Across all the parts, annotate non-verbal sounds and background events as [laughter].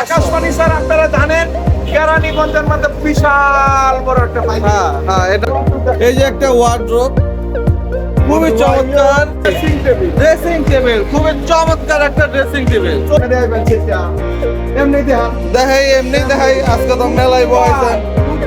Akashvani sir আপনারা জানেন কেরানীগঞ্জের মধ্যে বিশাল বড় একটা হ্যাঁ হ্যাঁ এটা এই যে একটা ওয়ার্ড্রোব খুবই চমৎকার। ড্রেসিং টেবিল ড্রেসিং টেবিল খুবই চমৎকার একটা ড্রেসিং টেবিল এমনি দেখাই এমনি দেখাই আজকে তো মেলায় বয়সেন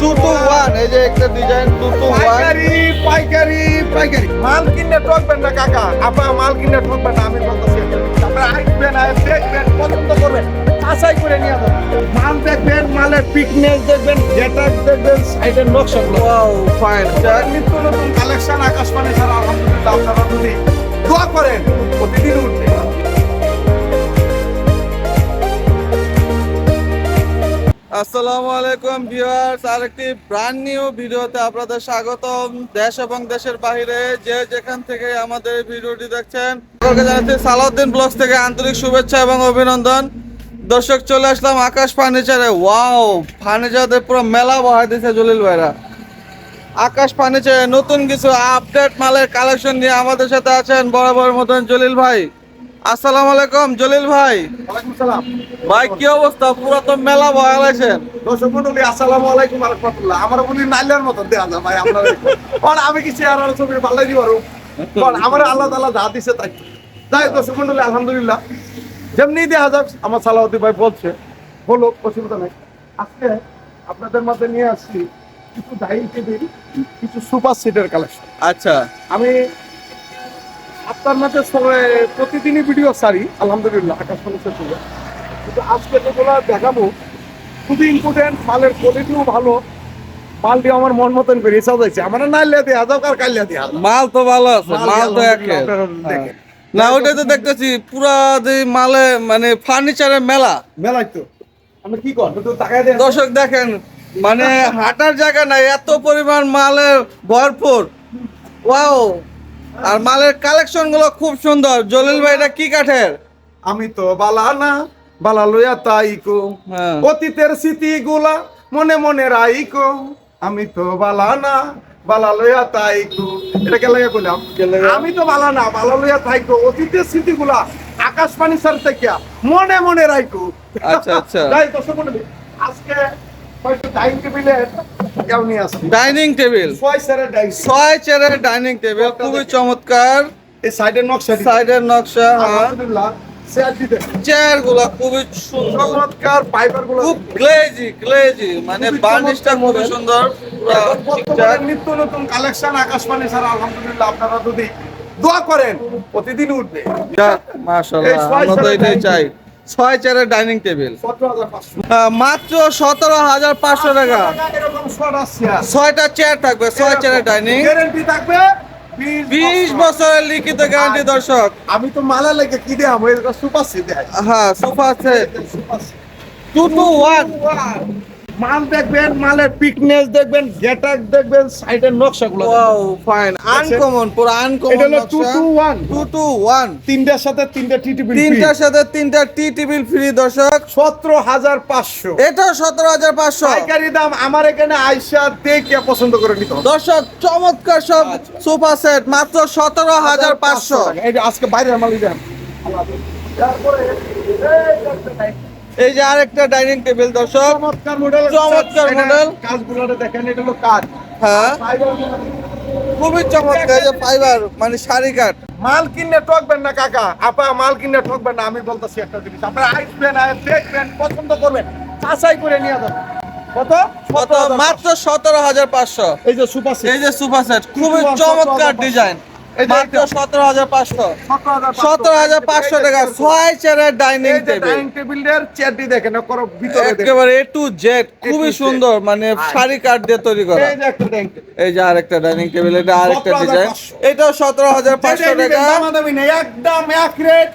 টু টু ওয়ান এই যে একটা ডিজাইন টু টু ওয়ান পাইকারি পাইকারি পাইকারি। মাল কিনে ঠকবেন না কাকা। আপা মাল কিনে ঠকবেন না আমি বলতেছি। আপনারা আসবেন আর দেখবেন পছন্দ করবেন। আশাই করে নিয়ে যাবেন মাল দেখবেন মালের পিকনেস দেখবেন গেটার দেখবেন সাইডের নকশাগুলো ওয়াও ফাইন নিত্য নতুন কালেকশন আকাশবাণী ছাড়া আলহামদুলিল্লাহ আপনারা যদি দোয়া করেন প্রতিদিন উঠবে। আসসালামু আলাইকুম ভিউয়ার্স আরেকটি ব্র্যান্ড নিউ ভিডিওতে আপনাদের স্বাগতম। দেশ এবং দেশের বাইরে যে যেখান থেকে আমাদের ভিডিওটি দেখছেন সকলকে জানাচ্ছি সালাউদ্দিন ব্লগস থেকে আন্তরিক শুভেচ্ছা এবং অভিনন্দন। দর্শক চলে আসলাম আকাশ ফার্নিচারে। ওয়াও ফার্নিচারদের পুরো মেলা বহাই দিয়েছে জলিল ভাইরা। আকাশ ফার্নিচারে নতুন কিছু আপডেট মালের কালেকশন নিয়ে আমাদের সাথে আছেন বরাবর মতন জলিল ভাই। আসসালামু আলাইকুম জলিল ভাই। ভাই কি অবস্থা? পুরো তো মেলা বহাইছেন দর্শক মন্ডলী আসসালামু আলাইকুম রহমতুল্লাহ। আমার মনে নাইলের মতন দেয়া যায় ভাই আপনার কারণ আমি কি চেয়ার আর ছবি পাল্লাই দিব পারো কারণ আমার আল্লাহ তাআলা যা দিছে তাই। যাই দর্শক মন্ডলী আলহামদুলিল্লাহ। যেমনি দেখা যাক আমার সালাউদ্দিন ভাই বলছে বলো অসুবিধা নাই। আজকে আপনাদের মধ্যে নিয়ে আসছি কিছু ডাইনিং টেবিল কিছু সুপার সিটের কালেকশন আচ্ছা। আমি আপনার মাঝে প্রতিদিনই ভিডিও সারি আলহামদুলিল্লাহ আকাশ মানুষের থেকে কিন্তু আজকে যেগুলো দেখাবো খুবই ইম্পর্টেন্ট মালের কোয়ালিটিও ভালো মাল দিয়ে আমার মন মতন করে সাজাইছে। আমার নাইলে দেওয়া যাও আর কাইলে যাও মাল তো ভালো আছে মাল তো একে। না ওটাই তো দেখতেছি পুরা যে মালে মানে ফার্নিচারের মেলা। মেলাই তো। আমি কি কর? তো তাকায় দেন দর্শক দেখেন মানে হাঁটার জায়গা নাই এত পরিমাণ মালের ভরপুর। ওয়াও! আর মালের কালেকশনগুলো খুব সুন্দর। জলিল ভাই এটা কি কাঠের? আমি তো বালা না বালা লইয়া তাইকো হ্যাঁ। অতীতের স্মৃতিগুলা মনে মনে রাইকো। আমি তো বালা না বালা লইয়া তাইকো এটা কে লাগে কইলাম? আমি তো বালা না বালা লইয়া অতীতের স্মৃতিগুলা আকাশ পানি সার থেকে মনে মনে রাইকো। আচ্ছা, আচ্ছা। [laughs] যাই দর্শক মন্ডলী, আজকে ডাইনিং ডাইনিং টেবিল ছয় ডাইনিং ছয় চেয়ারের ডাইনিং টেবিল খুবই চমৎকার। এই সাইডের নকশা দিতে। সাইডের নকশা আলহামদুলিল্লাহ। চেয়ারগুলা খুবই সুন্দর। চমৎকার ফাইবারগুলো। খুব গ্লেজি গ্লেজি মানে বার্নিশটা খুবই সুন্দর নিত্য নতুন কালেকশন আকাশবাণী আলহামদুলিল্লাহ আপনারা যদি দোয়া করেন প্রতিদিন উঠবে। যাক, মাশাআল্লাহ আমরা তো এটাই চাই। ছয় চেয়ারের ডাইনিং টেবিল মাত্র সতেরো হাজার পাঁচশো টাকা। ছয়টা চেয়ার থাকবে ছয় চেয়ারের ডাইনিং গ্যারেন্টি থাকবে। বিশ বছরের লিখিত গ্যারান্টি দর্শক। আমি তো মালা লেগে কি দেয় আমার সুপার সিট হ্যাঁ sofa set super C two two one. মাল দেখবেন মালের পিকনেস দেখবেন গেটার দেখবেন সাইডের নকশাগুলো ওয়াও ফাইন আনকমন পুরো এটা হলো two two one two two one তিনটার সাথে তিনটা টিটি বিল তিনটার সাথে তিনটা টি টেবিল ফ্রি দর্শক। সতেরো হাজার পাঁচশো। এটাও সতেরো হাজার পাঁচশো। পাইকারি দাম আমার এখানে আইসা দেখে পছন্দ করে নিতে হবে। দর্শক চমৎকার সব সোফা সেট মাত্র সতেরো হাজার পাঁচশো। টাকা। এই আজকে বাইরের মালি দেন। তারপরে এই যে আরেকটা ডাইনিং টেবিল দর্শক। চমৎকার মডেল চমৎকার model। কাজগুলো দেখেন এটা হলো কাজ হ্যাঁ। খুবই চমৎকার যে ফাইবার মানে শাড়ি কাঠ। মাল কিনে ঠকবেন না কাকা। আপা মাল কিনে ঠকবেন না আমি বলতেছি একটা জিনিস। আপনারা আসবেন আর দেখবেন পছন্দ করবেন চাষাই করে নিয়ে যাবেন। কত? কত? মাত্র সতেরো হাজার পাঁচশো। এই যে সুপার এই যে সুপার সেট খুবই চমৎকার ডিজাইন মাত্র সতেরো হাজার পাঁচশো। সতেরো হাজার পাঁচশো। টাকা ছয় চেয়ারের ডাইনিং টেবিল ডাইনিং টেবিলের চেয়ারটি দেখেন ভিতরে একেবারে এ টু জেড খুবই সুন্দর মানে শাড়ি কাঠ দিয়ে তৈরি করা। এই যে আরেকটা ডাইনিং টেবিল এটা আরেকটা 17,500 ডিজাইন এটাও সতেরো হাজার পাঁচশো টাকা। একদম এক রেট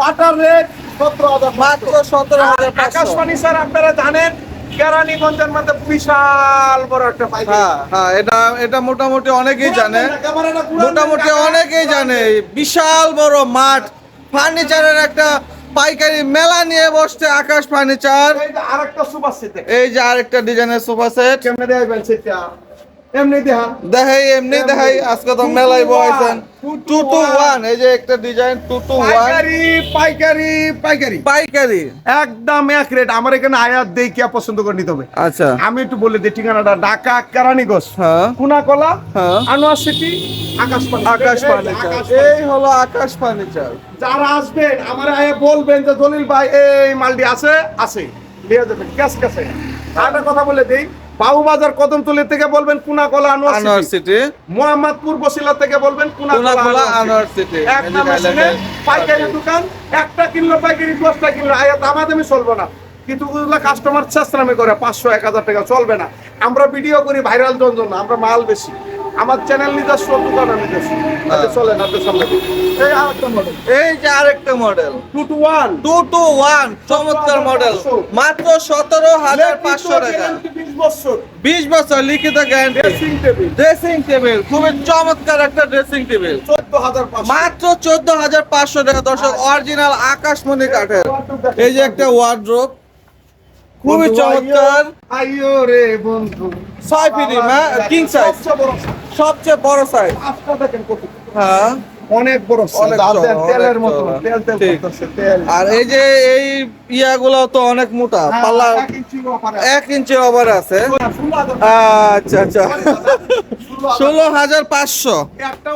পাটার রেট সতেরো হাজার মাত্র সতেরো হাজার আকাশবাণী স্যার আপনারা জানেন কেরানীগঞ্জের মধ্যে বিশাল বড় একটা হ্যাঁ হ্যাঁ এটা এটা মোটামুটি অনেকেই জানে। মোটামুটি অনেকেই জানে বিশাল বড় মাঠ ফার্নিচারের একটা পাইকারি মেলা নিয়ে বসছে আকাশ ফার্নিচার। এই যে আরেকটা সুপার সেট এই যে আরেকটা ডিজাইনের সোফা সেট। কেমনে দেয় সেটা এমনি দেখান দেখাই এমনি দেখাই আজকে তো বহাইছেন। টু টু ওয়ান এই যে একটা ডিজাইন টু টু ওয়ান। পাইকারি পাইকারি পাইকারি। একদম এক রেট আমার এখানে আয়াত দেই কে পছন্দ করে নিতে হবে। আচ্ছা। আমি একটু বলে দিই ঠিকানাটা ঢাকা কেরানীগঞ্জ। হ্যাঁ। কুনাকলা হ্যাঁ। আনোয়ার সিটি আকাশ আকাশ ফার্নিচার এই হলো আকাশ ফার্নিচার যারা আসবেন আমার আয়া বলবেন যে দলিল ভাই এই মালটি আছে? আছে। নিয়ে যাবেন। ক্যাশ ক্যাশে। আর একটা কথা বলে দেই বাবুবাজার কদমতলি থেকে বলবেন কুনাকলা আনোয়ার আনোয়ার সিটি। সিটি। মোহাম্মদপুর বসিলা থেকে বলবেন কুনাকলা ইউনিভার্সিটি আনোয়ার সিটি। এক নামে শুনে পাইকারি দোকান একটা কিনলো পাইকারি দশটা কিনলো। আয়া আমি চলবে না। কিন্তু কাস্টমার চেষ্টামি করে পাঁচশো এক হাজার টাকা চলবে না। আমরা ভিডিও করি ভাইরাল জন্য আমরা মাল বেশি। আমার চ্যানেল নিজস্ব দোকান নিজস্ব আচ্ছা, চলেন আপনার সামনে এই আরেকটা মডেল এই যে আরেকটা model two two one two two one চমৎকার মডেল মাত্র সতেরো হাজার পাঁচশো টাকা। বিশ বছর। লিখিত guarantee dressing table dressing table খুবই চমৎকার একটা ড্রেসিং টেবিল হাজার মাত্র চোদ্দ হাজার পাঁচশো টাকা। দর্শক অরিজিনাল আকাশমণি কাঠের। এই যে একটা ওয়ার্ড্রোপ খুবই চমৎকার। রে বন্ধু। ছয় ফিটি হ্যাঁ? কিং সাইজ সবচেয়ে বড়। সাইজ পাঁচটা দেখেন কত। হ্যাঁ। অনেক বড় তেলের মতো তেল তেল তেল। আর এই যে এই ইয়াগুলো তো অনেক মোটা হ্যাঁ, পাল্লা এক ইঞ্চি ওভার আছে। আচ্ছা আচ্ছা। ষোলো হাজার। ষোলো হাজার পাঁচশো। একটা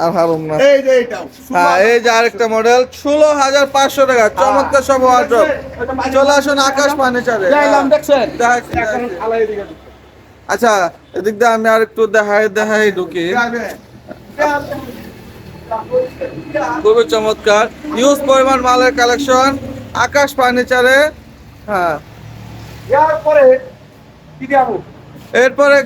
আর হারুম না। হ্যাঁ এই যে আরেকটা মডেল ষোলো হাজার পাঁচশো টাকা। চমৎকার সব ওয়ার্ড্রপ চলে আসুন আকাশ ফার্নিচারে। ঢুকে। আচ্ছা এদিক দিয়ে আমি আর একটু দেখাই দেখাই ঢুকি। খুবই চমৎকার। ইউজ পরিমাণ মালের কালেকশন আকাশ ফার্নিচারে। হ্যাঁ? এরপরে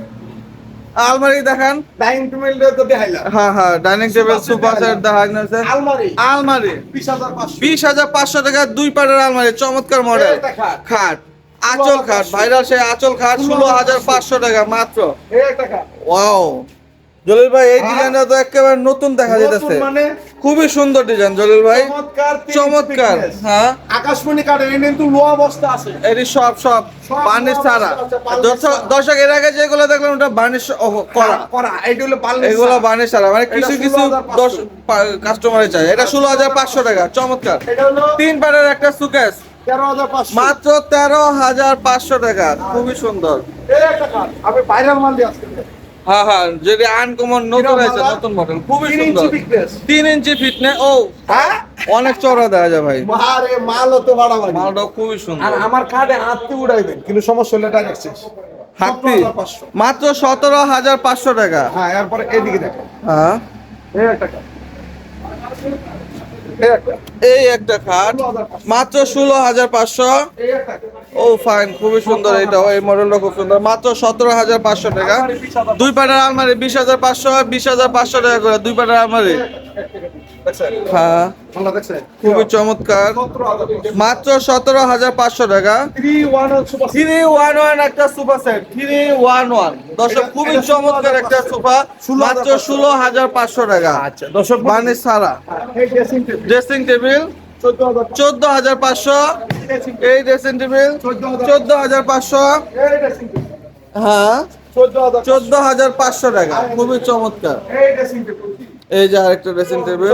আলমারি দেখান। ডাইনিং টেবিল তো দেখাইলাম। হ্যাঁ হ্যাঁ ডাইনিং টেবিল সোফা সেট দেখান আছে আলমারি। আলমারি। বিশ হাজার পাঁচশো। বিশ হাজার পাঁচশো টাকা দুই পাটের আলমারি চমৎকার মডেল খাট। আচল খাট। ভাইরাল সেই আচল খাট ষোলো হাজার পাঁচশো। টাকা মাত্র। এই টাকা ওয়াও। জলিল ভাই এই হ্যাঁ। ডিজাইনটা তো একেবারে নতুন দেখা যেতেছে মানে খুবই সুন্দর ডিজাইন জলিল ভাই। চমৎকার। হ্যাঁ। আকাশমণি এই কিন্তু লো অবস্থা আছে। এটি সব সব বার্নিশ ছাড়া। দর্শক। এর আগে যেগুলো দেখলাম ওটা বার্নিশ করা। করা এইটা হলো বার্নিশ এগুলো। বার্নিশ ছাড়া। মানে কিছু কিছু 16,500 দশ কাস্টমারে চাই এটা ষোলো হাজার পাঁচশো টাকা চমৎকার। তিন পাটের একটা সুকেস মাত্র তেরো হাজার পাঁচশো টাকা খুবই সুন্দর। কাঠ আমি বাইরের মাল দিয়ে হ্যাঁ হ্যাঁ যদি আনকমন নতুন আছে নতুন মডেল খুবই সুন্দর। তিন ইঞ্চি ফিটনেস ও হ্যাঁ? অনেক চড়া দেওয়া যায় ভাই। আরে মাল তো বাড়াবাড়ি। মালটা খুবই আর সুন্দর আমার কার্ডে হাতটি উড়াইবেন কিন্তু সমস্যা হলে টাকা এক্সচেঞ্জ হাতি মাত্র সতেরো হাজার পাঁচশো টাকা। হ্যাঁ এরপরে এদিকে দেখো। হ্যাঁ। এই কাঠ এই একটা খাট। মাত্র ষোলো হাজার পাঁচশো। ও ফাইন খুবই সুন্দর এটা এই মডেলটা খুব সুন্দর। মাত্র সতেরো হাজার পাঁচশো টাকা। দুই পাটার আলমারি বিশ হাজার পাঁচশো, বিশ হাজার পাঁচশো টাকা করে। দুই পাটার আলমারি দেখছেন? হ্যাঁ ভালো দেখছেন? খুবই চমৎকার। মাত্র সতেরো হাজার পাঁচশো টাকা। 311 থ্রি ওয়ান ওয়ান একটা super set three one one দর্শক খুবই চমৎকার একটা সোফা মাত্র ষোলো হাজার পাঁচশো টাকা। আচ্ছা দর্শক ছাড়া এই ড্রেসিং টেবিল ড্রেসিং টেবিল 14,000 চোদ্দ হাজার পাঁচশো। এই ড্রেসিং টেবিল চোদ্দ হাজার পাঁচশো। হ্যাঁ। চোদ্দ হাজার পাঁচশো। টাকা। খুবই চমৎকার। এই যে আরেকটা ড্রেসিং টেবিল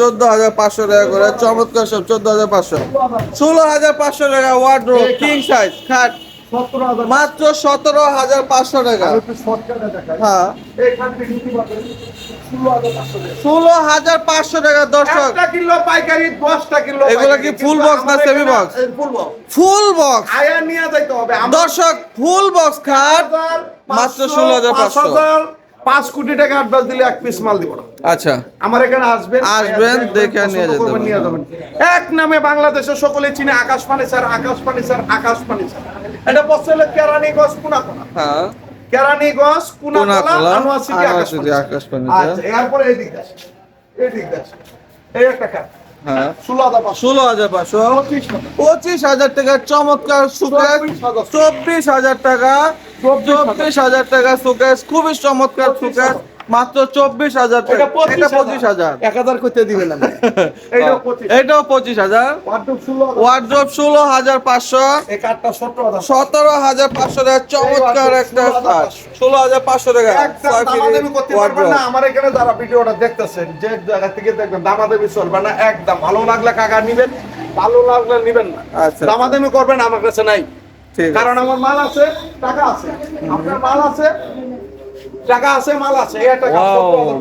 চোদ্দ হাজার পাঁচশো টাকা করে চমৎকার সব চোদ্দ হাজার পাঁচশো। ষোলো হাজার পাঁচশো টাকা ওয়ার্ড্রোব কিং সাইজ খাট। মাত্র সতেরো হাজার পাঁচশো টাকা। হ্যাঁ। এই খাটটি নিতে পারবেন 16,500 টাকা ষোলো হাজার পাঁচশো টাকা দর্শক। কিলো পাইকারি 10টা কিলো এগুলো কি full box না? ফুল বক্স ফুল বক্স আয়া নিয়ে যাইতে হবে। দর্শক ফুল বক্স খাট মাত্র 16,500 পাঁচ কোটি টাকা অ্যাডভান্স দিলে এক পিস মাল দিব না। আচ্ছা। আমার এখানে আসবেন আসবেন, দেখে নিয়ে যাবেন। এক নামে বাংলাদেশের সকলে চিনে আকাশ পানি স্যার আকাশ পানি স্যার আকাশ পানি স্যার। এটা বছর কেরানীগঞ্জ কুনাকোনা হ্যাঁ। আনোয়ার সিটি আনোয়ার আকাশ পানি আকাশ পানি, আচ্ছা এরপরে এই দিক আছে এই দিক আছে এই একটা কাজ হ্যাঁ। পাঁচশো। হাজার টাকা চমৎকার চব্বিশ হাজার টাকা চব্বিশ হাজার টাকা সুকেশ খুবই চমৎকার সুকেশ মাত্র চব্বিশ হাজার টাকা। পঁচিশ এটা পঁচিশ হাজার। এক হাজার করতে দিবেন [laughs] এটাও পঁচিশ। হাজার। ওয়ার্ড্রপ ষোলো হাজার। পাঁচশো। সতেরো হাজার। পাঁচশো টাকা চমৎকার একটা ষোলো হাজার পাঁচশো। টাকা আমার এখানে যারা ভিডিওটা দেখতেছেন যে জায়গা থেকে দেখবেন দামাদামি চলবে না একদম। ভালো লাগলে কাকা নিবেন ভালো লাগলে নিবেন না। আচ্ছা। দামাদামি করবেন আমার কাছে নাই। কারণ আমার মাল আছে টাকা আছে। আপনার মাল আছে টাকা আছে মাল আছে।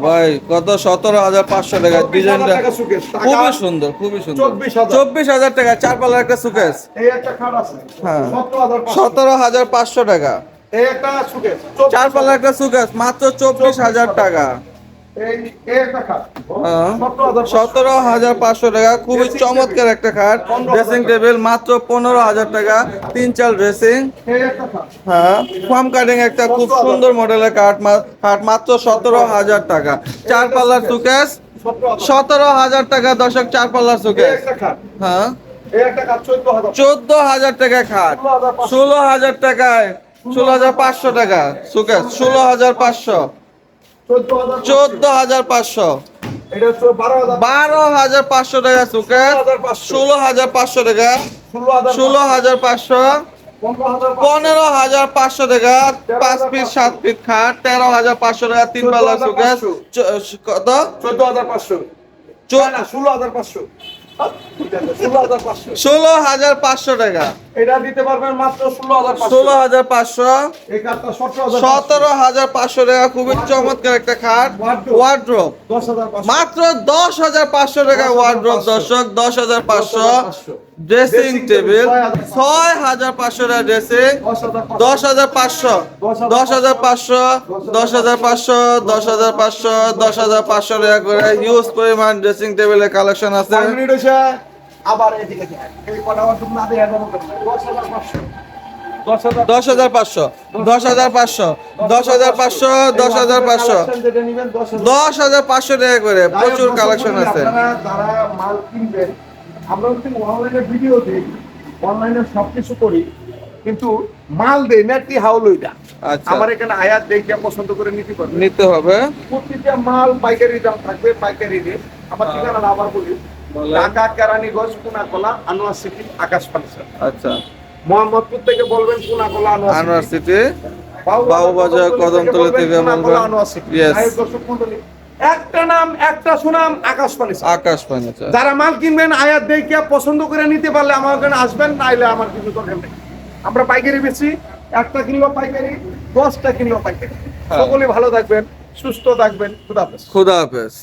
ভাই কত? সতেরো হাজার পাঁচশো টাকা ডিজাইনটা। খুবই সুন্দর খুবই সুন্দর। চব্বিশ হাজার। টাকা চার পাল্লার একটা সুকেস একটা হ্যাঁ। সতেরো হাজার পাঁচশো। টাকা। সুকেশ চার একটা সুকেস মাত্র চব্বিশ হাজার টাকা। সতেরো হাজার পাঁচশো। টাকা খুবই চমৎকার একটা খাট। ড্রেসিং টেবিল মাত্র পনেরো হাজার টাকা তিন চাল ড্রেসিং হ্যাঁ ফার্ম কাটিং একটা খুব সুন্দর মডেলের কাঠ খাট মাত্র সতেরো হাজার টাকা। চার পাল্লার সতেরো হাজার। টাকা দশক চার পাল্লার হ্যাঁ। চোদ্দ হাজার। টাকা খাট। ষোলো হাজার টাকায় ষোলো হাজার পাঁচশো টাকা সুকেস ষোলো হাজার পাঁচশো। চোদ্দ হাজার পাঁচশো। বারো হাজার পাঁচশো টাকা সুকেস ষোলো হাজার পাঁচশো। টাকা। ষোলো হাজার পাঁচশো। পনেরো হাজার পাঁচশো টাকা। পাঁচ ফিট সাত ফিট খাট। তেরো হাজার পাঁচশো টাকা তিন বেলা সুকেস কত? চোদ্দ হাজার পাঁচশো। ষোলো হাজার পাঁচশো। ষোলো হাজার পাঁচশো। টাকা। এটা দিতে পারবেন মাত্র ষোলো হাজার পাঁচশো। ষোলো হাজার পাঁচশো। সতেরো হাজার পাঁচশো। টাকা খুবই চমৎকার একটা খাট ওয়ার্ড্রোপ মাত্র দশ হাজার পাঁচশো টাকা ওয়ার্ড্রোপ দর্শক দশ হাজার পাঁচশো। ড্রেসিং টেবিল ছয় হাজার পাঁচশো টাকা ড্রেসিং দশ হাজার পাঁচশো দশ হাজার পাঁচশো দশ হাজার পাঁচশো দশ হাজার পাঁচশো দশ হাজার পাঁচশো টাকা করে হিউজ পরিমাণ ড্রেসিং টেবিলের কালেকশন আছে আবার এদিকে দশ হাজার পাঁচশো দশ হাজার পাঁচশো দশ হাজার পাঁচশো দশ হাজার পাঁচশো দশ হাজার পাঁচশো টাকা করে প্রচুর কালেকশন আছে মাল কিনবেন আমরা কিন্তু অনলাইনে ভিডিও দিই অনলাইনে সবকিছু করি কিন্তু মাল দেই নেটি হাউল ওইটা। আচ্ছা। আমার এখানে আয়াত দেখে পছন্দ করে নিতে পারবেন নিতে হবে। প্রতিটা মাল পাইকারি দাম থাকবে পাইকারি রেট। আমার ঠিকানা আবার বলি। ঢাকা কেরানীগঞ্জ কোনাকলা আনোয়ার সিটি আকাশ ফার্নিচার আচ্ছা। মোহাম্মদপুর থেকে বলবেন কোনাকলা আনোয়ার আনোয়ার সিটি সিটি বাবুবাজার কদমতলা থেকে বলবেন। Yes. একটা নাম একটা সুনাম আকাশ পানি আকাশ পানি যারা মাল কিনবেন আয়াত দেখে পছন্দ করে নিতে পারলে আমার ওখানে আসবেন নাইলে আমার কিছু দরকার নেই। আমরা পাইকারি বেশি একটা কিনলো পাইকারি দশটা কিনলো পাইকারি। হ্যাঁ। সকলে ভালো থাকবেন সুস্থ থাকবেন খুদা হাফেজ। খুদা হাফেজ।